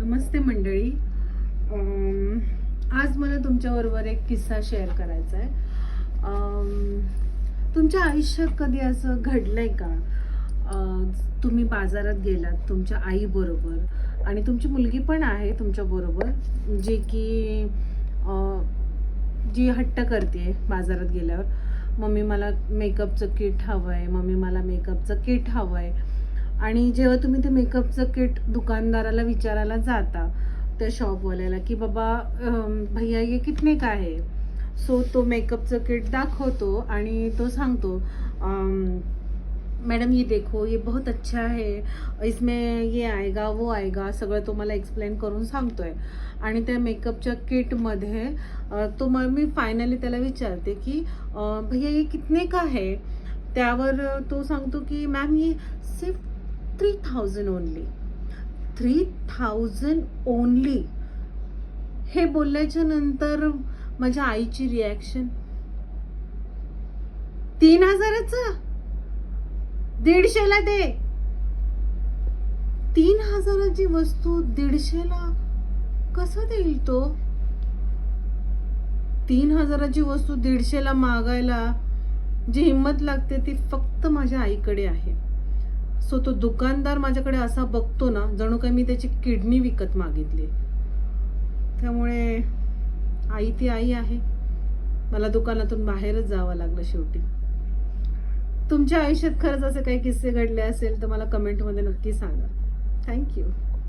नमस्ते मंडळी. आज मला तुमच्याबरोबर एक किस्सा शेअर करायचा आहे. तुमच्या आयुष्यात कधी असं घडलं आहे का तुम्ही बाजारात गेलात तुमच्या आईबरोबर आणि तुमची मुलगी पण आहे तुमच्याबरोबर जे की जी हट्ट करते बाजारात गेल्यावर. मम्मी मला मेकअपचं किट हवं आहे मम्मी मला मेकअपचं किट हवं आहे आणि जेव्हा तुम्ही ते मेकअपचं किट दुकानदाराला विचारायला जाता त्या शॉपवाल्याला की बाबा भैया ये कितने का आहे? सो तो मेकअपचं किट दाखवतो आणि तो सांगतो मॅडम ये देखो ये बहुत अच्छा है. इसमें ये आएगा वो आएगा. सगळं तो मला एक्सप्लेन करून सांगतोय. आणि त्या मेकअपच्या किटमध्ये तो मग मी फायनली त्याला विचारते की भैया ये कितने का है? त्यावर तो सांगतो की मॅम ये सिर्फ three thousand only three thousand only हे बोलल्याच्या नंतर माझ्या आईची रिॲक्शन तीन हजाराचं? दीडशेला दे. तीन हजाराची वस्तू दीडशेला कसं देईल तो? तीन हजाराची वस्तू दीडशेला मागायला जी हिंमत लागते ती फक्त माझ्या आईकडे आहे. सो तो दुकानदार माझ्याकडे असा बघतो ना जणू काही मी त्याची किडनी विकत मागितली. त्यामुळे आई ती आई आहे. मला दुकानातून बाहेरच जावं लागलं शेवटी. तुमच्या आयुष्यात खरंच असे काही किस्से घडले असेल तर मला कमेंटमध्ये नक्की सांगा. थँक्यू